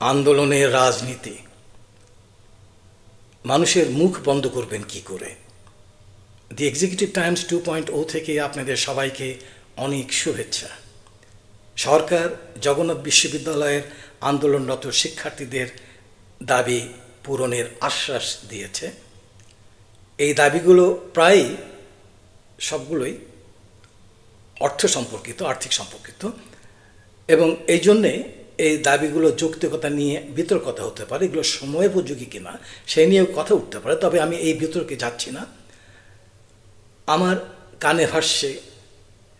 আন্দোলনের রাজনীতি। মানুষের মুখ বন্ধ করবেন কি করে? The Executive Times two point O থেকে আপনাদের সবাইকে অনেক শুভেচ্ছা। সরকার জগন্নাথ বিশ্ববিদ্যালয়ের আন্দোলনরত শিক্ষার্থীদের দাবি পূরণের আশ্বাস দিয়েছে। এই দাবিগুলো প্রায় সবগুলোই অর্থ সম্পর্কিত, আর্থিক সম্পর্কিত এবং এই জন্যে এই দাবিগুলো যৌক্তিকতা নিয়ে বিতর্কতা হতে পারে, এগুলো সময়োপযোগী কিনা সেই নিয়েও কথা উঠতে পারে, তবে আমি এই বিতর্কে যাচ্ছি না। আমার কানে ভাসছে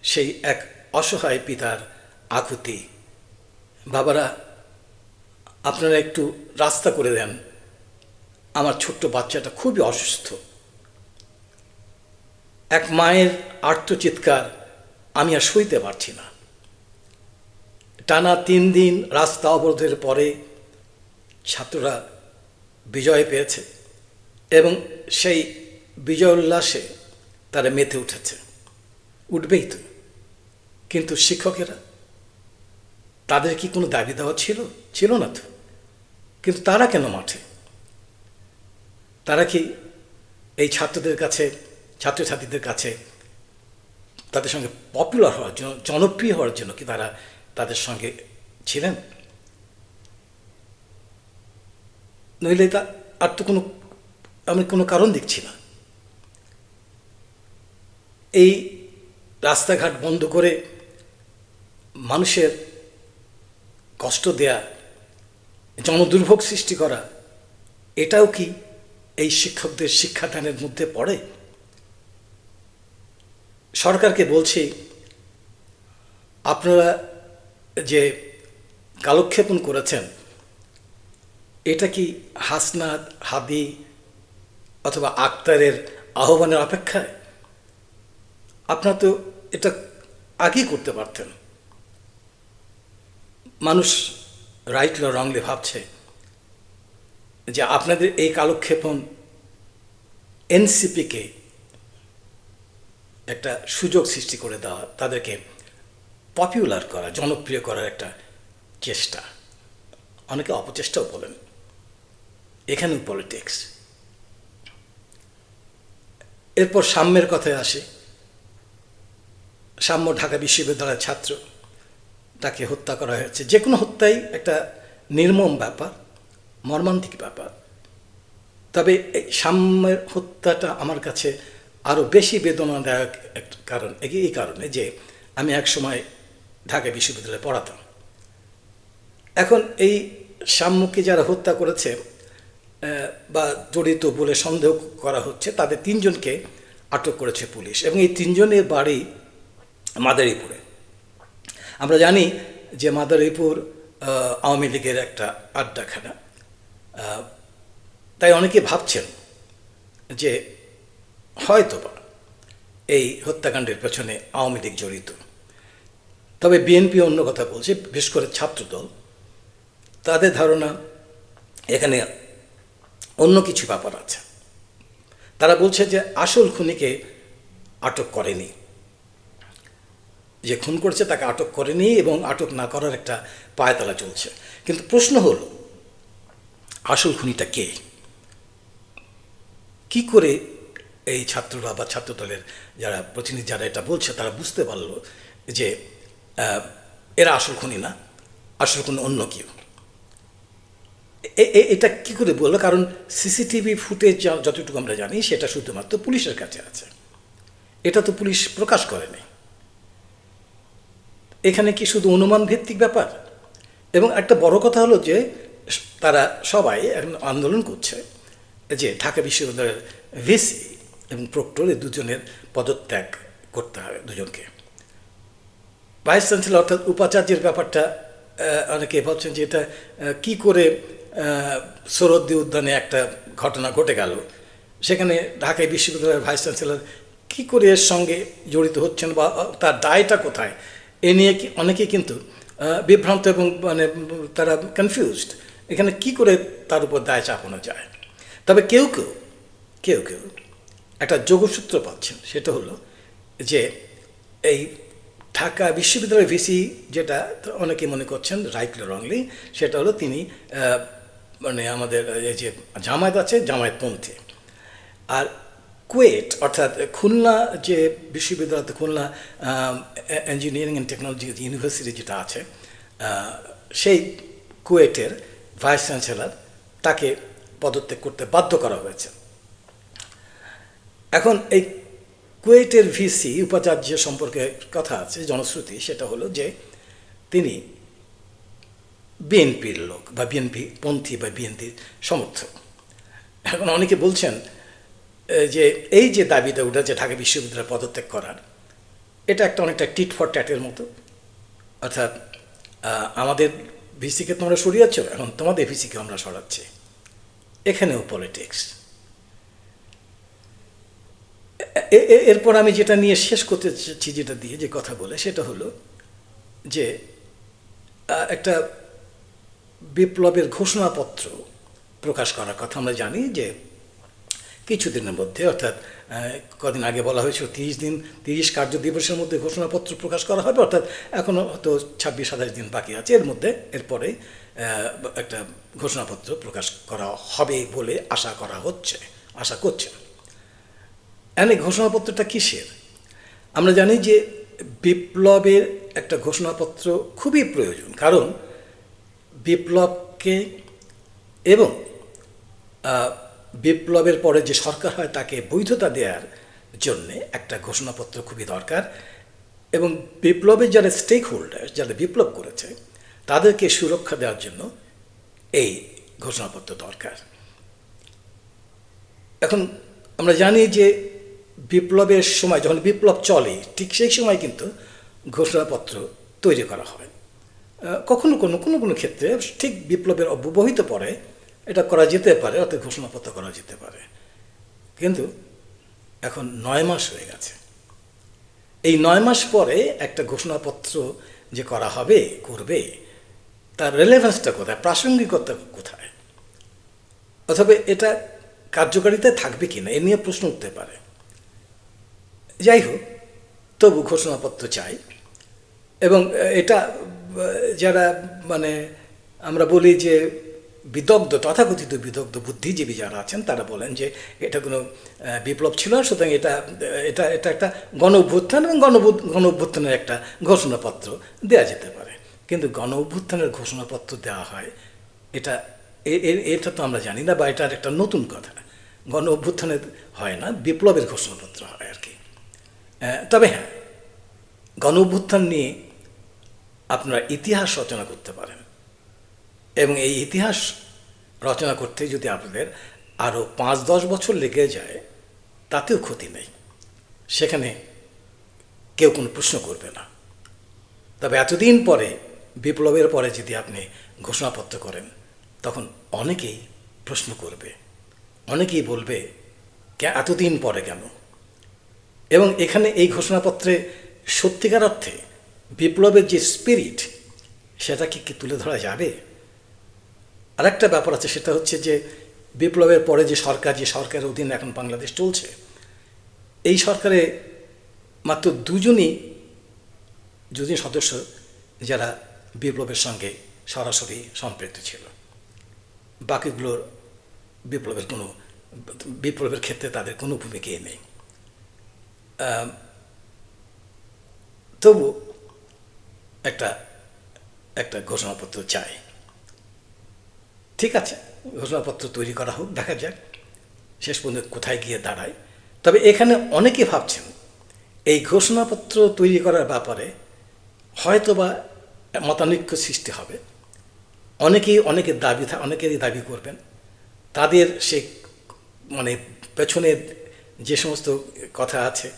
সেই এক অসহায় পিতার আকুতি। বাবারা, আপনারা একটু রাস্তা করে দেন। আমার ছোট্ট বাচ্চাটা খুবই অসুস্থ। এক মায়ের আর্তচিৎকার আমি আর সইতে পারছি না। টানা তিন দিন রাস্তা অবরোধের পরে ছাত্ররা বিজয় পেয়েছে এবং সেই বিজয় উল্লাসে তারা মেতে উঠেছে। উঠবেই তো। কিন্তু শিক্ষকেরা, তাদের কি কোনো দাবি দেওয়া ছিল? ছিল না তো। কিন্তু তারা কেন মাঠে? তারা কি এই ছাত্রদের কাছে, ছাত্রছাত্রীদের কাছে তাদের সঙ্গে পপুলার হওয়ার জন্য, জনপ্রিয় হওয়ার জন্য কি তারা তাদের সঙ্গে ছিলেন। নইলে তা আর তো কোনো, আমি কোনো কারণ দেখছি না। এই রাস্তাঘাট বন্ধ করে মানুষের কষ্ট দেয়া, জনদুর্ভোগ সৃষ্টি করা, এটাও কি এই শিক্ষকদের শিক্ষাদানের মধ্যে পড়ে? সরকারকে বলছি, আপনারা যে কালক্ষেপণ করেছেন, এটা কি হাসনাত, হাদি অথবা আক্তারের আহ্বানের অপেক্ষায়? আপনারা তো এটা আগেই করতে পারতেন। মানুষ রাইটলি রংলি ভাবছে যে আপনাদের এই কালক্ষেপণ এনসিপিকে একটা সুযোগ সৃষ্টি করে দেওয়া, তাদেরকে পপুলার করা, জনপ্রিয় করার একটা চেষ্টা। অনেকে অপচেষ্টাও বলেন। এখানেও পলিটিক্স এরপর সাম্যের কথায় আসে। সাম্য ঢাকা বিশ্ববিদ্যালয়ের ছাত্র, তাকে হত্যা করা হয়েছে। যে কোনো হত্যাই একটা নির্মম ব্যাপার, মর্মান্তিক ব্যাপার। তবে এই সাম্যের হত্যাটা আমার কাছে আরও বেশি বেদনাদায়ক কারণ, এই কারণে যে আমি এক সময় ঢাকা বিশ্ববিদ্যালয়ে পড়াতাম এখন এই সাম্যকে যারা হত্যা করেছে বা জড়িত বলে সন্দেহ করা হচ্ছে, তাদের তিনজনকে আটক করেছে পুলিশ এবং এই তিনজনের বাড়ি মাদারীপুরে। আমরা জানি যে মাদারীপুর আওয়ামী লীগের একটা আড্ডাখানা তাই অনেকে ভাবছেন যে হয়তোবা এই হত্যাকাণ্ডের পেছনে আওয়ামী লীগ জড়িত। তবে বিএনপি অন্য কথা বলছে, বিশেষ করে ছাত্রদল। তাদের ধারণা, এখানে অন্য কিছু ব্যাপার আছে। তারা বলছে যে আসল খুনিকে আটক করেনি। যে খুন করেছে তাকে আটক করেনি এবং আটক না করার একটা পায়তালা চলছে। কিন্তু প্রশ্ন হলো, আসল খুনিটা কে? কি করে এই ছাত্ররা বা ছাত্রদলের যারা প্রতিনিধি যারা এটা বলছে, তারা বুঝতে পারল যে এরা আসল খুনি না, আসল কোনো অন্য কেউ। এটা কি করে বলল? কারণ সিসিটিভি ফুটেজ যতটুকু আমরা জানি, সেটা শুধুমাত্র পুলিশের কাছে আছে। এটা তো পুলিশ প্রকাশ করেনি। এখানে কি শুধু অনুমান ভিত্তিক ব্যাপার? এবং একটা বড় কথা হলো যে, তারা সবাই এখন আন্দোলন করছে যে ঢাকা বিশ্ববিদ্যালয়ের ভিসি এবং প্রক্টর এই দুজনের পদত্যাগ করতে হবে দুজনকে। ভাইস চ্যান্সেলর অর্থাৎ উপাচার্যের ব্যাপারটা অনেকে ভাবছেন যে এটা কী করে সরদ্দি উদ্যানে একটা ঘটনা ঘটে গেল? সেখানে ঢাকায় বিশ্ববিদ্যালয়ের ভাইস চ্যান্সেলর কী করে এর সঙ্গে জড়িত হচ্ছেন বা তার দায়টা কোথায়? এ নিয়ে অনেকে কিন্তু বিভ্রান্ত এবং মানে তারা কনফিউজড এখানে কি করে তার উপর দায় চাপানো যায়? তবে কেউ কেউ কেউ কেউ একটা যোগসূত্র পাচ্ছেন। সেটা হলো যে এই ঢাকা বিশ্ববিদ্যালয়ের ভিসি যেটা অনেকে মনে করছেন রাইটলি রংলি সেটা হলো তিনি মানে আমাদের এই যে জামায়াত আছে, জামায়াতপন্থী। আর কুয়েট, অর্থাৎ খুলনা যে বিশ্ববিদ্যালয়তে Khulna engineering and technology university যেটা আছে সেই কুয়েটের ভাইস চ্যান্সেলর তাকে পদত্যাগ করতে বাধ্য করা হয়েছে। এখন এই কুয়েটের ভিসি উপাচার্য সম্পর্কে কথা আছে, জনশ্রুতি, সেটা হলো যে তিনি বিএনপির লোক বা বিএনপি পন্থী বা বিএনপির সমর্থক। এখন অনেকে বলছেন যে এই যে দাবিটা উঠেছে ঢাকা বিশ্ববিদ্যালয় পদত্যাগ করার, এটা একটা অনেকটা টিট ফর ট্যাটের মতো। অর্থাৎ আমাদের ভিসিকে তোমরা সরিয়েছ, এখন তোমাদের ভিসিকে আমরা সরাচ্ছি। এখানেও পলিটিক্স এ- এ- এরপর আমি যেটা নিয়ে শেষ করতে চাচ্ছি, যেটা দিয়ে যে কথা বলে, সেটা হলো যে একটা বিপ্লবের ঘোষণাপত্র প্রকাশ করার কথা আমরা জানি যে কিছুদিনের মধ্যে, অর্থাৎ কদিন আগে বলা হয়েছিল তিরিশ দিন, তিরিশ কার্য দিবসের মধ্যে ঘোষণাপত্র প্রকাশ করা হবে, অর্থাৎ এখনও হয়তো ছাব্বিশ সাতাশ দিন বাকি আছে। এর মধ্যে এরপরে একটা ঘোষণাপত্র প্রকাশ করা হবে বলে আশা করা হচ্ছে, আশা এনে ঘোষণাপত্রটা কিসের? আমরা জানি যে বিপ্লবের একটা ঘোষণাপত্র খুবই প্রয়োজন। কারণ বিপ্লবকে এবং বিপ্লবের পরে যে সরকার হয় তাকে বৈধতা দেওয়ার জন্যে একটা ঘোষণাপত্র খুবই দরকার এবং বিপ্লবের যারা স্টেক হোল্ডার যারা বিপ্লব করেছে, তাদেরকে সুরক্ষা দেওয়ার জন্য এই ঘোষণাপত্র দরকার। এখন আমরা জানি যে বিপ্লবের সময়, যখন বিপ্লব চলে, ঠিক সেই সময় কিন্তু ঘোষণাপত্র তৈরি করা হয় কখনো কোনো কোনো কোনো ক্ষেত্রে ঠিক বিপ্লবের অব্যবহিত পরে এটা করা যেতে পারে, অর্থাৎ ঘোষণাপত্র করা যেতে পারে। কিন্তু এখন নয় মাস হয়ে গেছে। এই নয় মাস পরে একটা ঘোষণাপত্র যে করা হবে, করবে, তার রেলেভেন্সটা কোথায়, প্রাসঙ্গিকতা কোথায়? অথবা এটা কার্যকারিতায় থাকবে কিনা, এ নিয়ে প্রশ্ন উঠতে পারে। যাই হোক তবু ঘোষণাপত্র চাই। এবং এটা যারা মানে আমরা বলি যে বিদগ্ধ, তথাকথিত বিদগ্ধ বুদ্ধিজীবী যারা আছেন, তারা বলেন যে এটা কোনো বিপ্লব ছিল না, সুতরাং এটা এটা এটা একটা গণ অভ্যুত্থান এবং গণ গণ অভ্যুত্থানের একটা ঘোষণাপত্র দেওয়া যেতে পারে। কিন্তু গণ অভ্যুত্থানের ঘোষণাপত্র দেওয়া হয়, এটা এটা তো আমরা জানি না বা এটার একটা নতুন কথা। গণ অভ্যুত্থানের হয় না, বিপ্লবের ঘোষণাপত্র হয় আর কি। তবে হ্যাঁ গণ অভ্যুত্থান নিয়ে আপনারা ইতিহাস রচনা করতে পারেন। এবং এই ইতিহাস রচনা করতে যদি আপনাদের আরও পাঁচ দশ বছর লেগে যায়, তাতেও ক্ষতি নেই। সেখানে কেউ কোনো প্রশ্ন করবে না। তবে এতদিন পরে, বিপ্লবের পরে যদি আপনি ঘোষণাপত্র করেন, তখন অনেকেই প্রশ্ন করবে। অনেকেই বলবে, "কে- এতদিন পরে কেন? এবং এখানে এই ঘোষণাপত্রে সত্যিকার অর্থে বিপ্লবের যে স্পিরিট সেটা কি তুলে ধরা যাবে? আরেকটা ব্যাপার আছে, সেটা হচ্ছে যে বিপ্লবের পরে যে সরকার, যে সরকারের অধীনে এখন বাংলাদেশ চলছে, এই সরকারে মাত্র দুজনই দুজন সদস্য যারা বিপ্লবের সঙ্গে সরাসরি সম্পৃক্ত ছিল। বাকিগুলোর বিপ্লবের কোনো, বিপ্লবের ক্ষেত্রে তাদের কোনো ভূমিকাই নেই। তবু একটা একটা ঘোষণাপত্র চাই। ঠিক আছে, ঘোষণাপত্র তৈরি করা হোক, দেখা যাক, শেষ পর্যন্ত কোথায় গিয়ে দাঁড়ায়। তবে এখানে অনেকে ভাবছেন, এই ঘোষণাপত্র তৈরি করার ব্যাপারে হয়তোবা মতানৈক্য সৃষ্টি হবে। অনেকেই অনেকের দাবি অনেকেরই দাবি করবেন। তাদের সে মানে পেছনে যে সমস্ত কথা আছে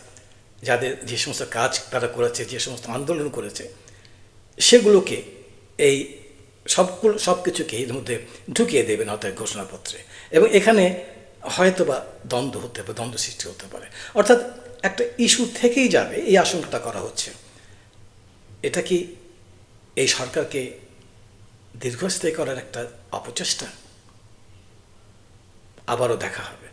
যাদের যে সমস্ত কাজ তারা করেছে, যে সমস্ত আন্দোলন করেছে, সেগুলোকে এই সবগুলো সব কিছুকে এর মধ্যে ঢুকিয়ে দেবেন অর্থাৎ ঘোষণাপত্রে। এবং এখানে হয়তোবা দ্বন্দ্ব হতে পারে, দ্বন্দ্ব সৃষ্টি হতে পারে। অর্থাৎ একটা ইস্যু থেকেই যাবে, এই আশঙ্কাটা করা হচ্ছে। এটা কি এই সরকারকে দীর্ঘস্থায়ী করার একটা অপচেষ্টা? আবারও দেখা হবে।